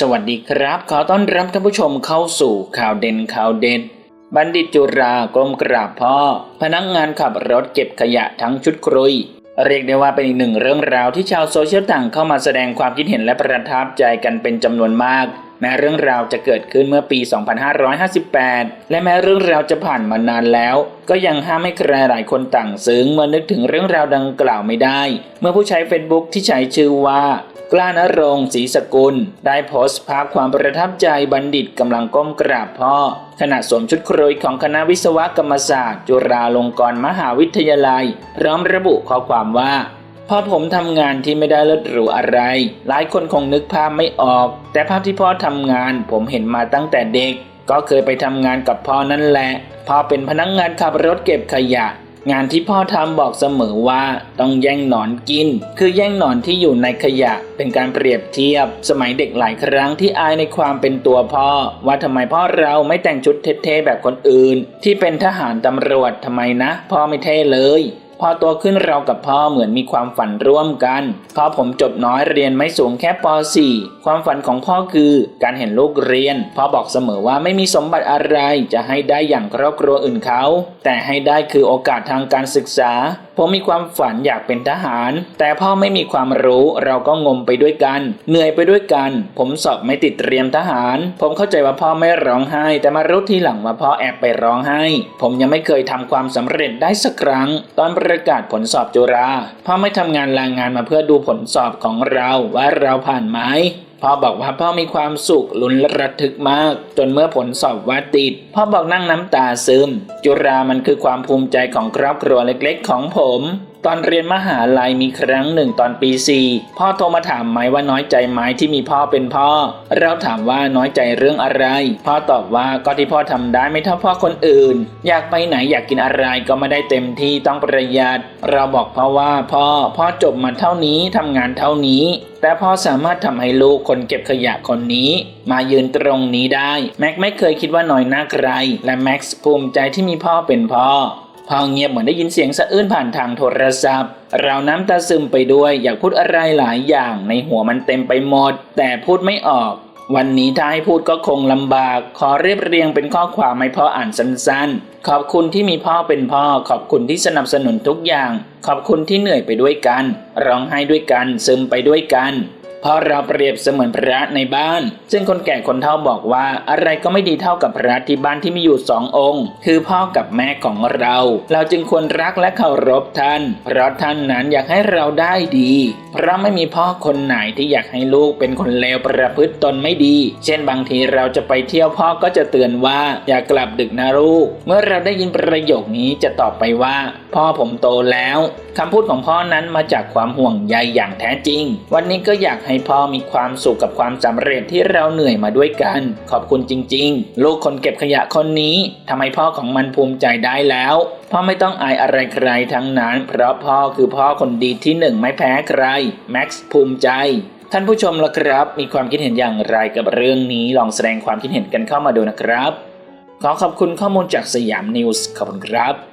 สวัสดีครับ ขอต้อนรับท่านผู้ชมเข้าสู่ข่าวเด่นข่าวเด่น บัณฑิตจุฬากรมกราบพ่อ พนักงานขับรถเก็บขยะทั้งชุดครุย เรียกได้ว่าเป็นอีกหนึ่งเรื่องราวที่ชาวโซเชียลต่างเข้ามาแสดงความคิดเห็นและประทับใจกันเป็นจำนวนมาก แม้เรื่องราวจะเกิดขึ้นเมื่อปี 2558 และแม้เรื่องราวจะผ่านมานานแล้ว ก็ยังห้ามให้ใครหลายคนต่างซึ้งเมื่อนึกถึงเรื่องราวดังกล่าวไม่ได้ เมื่อผู้ใช้ Facebook ที่ใช้ชื่อว่า กล้านรงค์ศรีสกุล ได้โพสต์ภาพความประทับใจบัณฑิตกำลังก้มกราบพ่อ ขณะสวมชุดครุยของคณะวิศวกรรมศาสตร์ จุฬาลงกรณ์มหาวิทยาลัย พร้อมระบุข้อความว่าพ่อผมทำงานที่ไม่ได้เลิศหรูอะไร หลายคนคงนึกภาพไม่ออก แต่ภาพที่พ่อทำงานผมเห็นมาตั้งแต่เด็ก ก็เคยไปทำงานกับพ่อนั่นแหละ พ่อเป็นพนักงานขับรถเก็บขยะ งานที่พ่อทำบอกเสมอว่าต้องแย่งหนอนกิน คือแย่งหนอนที่อยู่ในขยะเป็นการเปรียบเทียบ สมัยเด็กหลายครั้งที่อายในความเป็นตัวพ่อ ว่าทำไมพ่อเราไม่แต่งชุดเท่ๆแบบคนอื่น ที่เป็นทหารตำรวจทำไมนะ พ่อไม่เท่เลย พอโตขึ้นเรากับพ่อเหมือนมีความฝันร่วมกัน พ่อผมจบน้อยเรียนไม่สูงแค่ป .4 ความฝันของพ่อคือการเห็นลูกเรียน พ่อบอกเสมอว่าไม่มีสมบัติอะไรจะให้ได้อย่างครอบครัวอื่นเขา แต่ให้ได้คือโอกาสทางการศึกษา ผมมีความฝันอยากเป็นทหาร แต่พ่อไม่มีความรู้เราก็งมไปด้วยกัน เหนื่อยไปด้วยกัน ผมสอบไม่ติดเตรียมทหาร ผมเข้าใจว่าพ่อไม่ร้องไห้ แต่มารู้ทีหลังว่าพ่อแอบไปร้องไห้ ผมยังไม่เคยทำความสำเร็จได้สักครั้ง ตอนประกาศผลสอบจุฬาพ่อไม่ทำงานลางงานมาเพื่อดูผลสอบของเราว่าเราผ่านไหมพ่อบอกว่าพ่อมีความสุขลุ้นระทึกมาก จนเมื่อผลสอบว่าติดพ่อบอกนั่งน้ำตาซึม จุรามันคือความภูมิใจของครอบครัวเล็กๆของผม ตอนเรียนมหาลัยมีครั้งหนึ่งตอนปีสี่พ่อโทรมาถามไหมว่าน้อยใจไหมที่มีพ่อเป็นพ่อ เราถามว่าน้อยใจเรื่องอะไร พ่อตอบว่าก็ที่พ่อทำได้ไม่เท่าพ่อคนอื่น อยากไปไหนอยากกินอะไรก็ไม่ได้เต็มที่ต้องประหยัด เราบอกพ่อว่าพ่อพ่อจบมาเท่านี้ทำงานเท่านี้แต่พ่อสามารถทำให้ลูกคนเก็บขยะคนนี้ มายืนตรงนี้ได้ แม็กไม่เคยคิดว่าน้อยหน้าใคร และแม็กซ์ภูมิใจที่มีพ่อเป็นพ่อ พ่อเงียบเหมือนได้ยินเสียงสะอื้นผ่านทางโทรศัพท์ เราน้ำตาซึมไปด้วยอยากพูดอะไรหลายอย่างในหัวมันเต็มไปหมด แต่พูดไม่ออก วันนี้ถ้าให้พูดก็คงลำบาก ขอเรียบเรียงเป็นข้อความให้พ่ออ่านสั้นๆ ขอบคุณที่มีพ่อเป็นพ่อ ขอบคุณที่สนับสนุนทุกอย่าง ขอบคุณที่เหนื่อยไปด้วยกัน ร้องไห้ด้วยกัน ซึมไปด้วยกัน เพราะเราเปรียบเสมือนพระในบ้าน ซึ่งคนแก่คนเฒ่าบอกว่าอะไรก็ไม่ดีเท่ากับพระที่บ้านที่มีอยู่สององค์ คือพ่อกับแม่ของเรา เราจึงควรรักและเคารพท่าน เพราะท่านนั้นอยากให้เราได้ดี เพราะไม่มีพ่อคนไหนที่อยากให้ลูกเป็นคนเลวประพฤติตนไม่ดี เช่นบางทีเราจะไปเที่ยวพ่อก็จะเตือนว่าอย่ากลับดึกนะลูก เมื่อเราได้ยินประโยคนี้จะตอบไปว่า พ่อผมโตแล้วคำพูดของพ่อนั้นมาจากความห่วงใยอย่างแท้จริง วันนี้ก็อยากให้พ่อมีความสุขกับความสำเร็จที่เราเหนื่อยมาด้วยกัน ขอบคุณจริง ๆ ลูกคนเก็บขยะคนนี้ทำให้พ่อของมันภูมิใจได้แล้วพ่อไม่ต้องอายอะไรใครทั้งนั้น เพราะพ่อคือพ่อคนดีที่หนึ่งไม่แพ้ใครแม็กซ์ภูมิใจท่านผู้ชมล่ะครับ มีความคิดเห็นอย่างไรกับเรื่องนี้ลองแสดงความคิดเห็นกันเข้ามาดูนะครับ ขอขอบคุณข้อมูลจากสยามนิวส์ขอบคุณครับ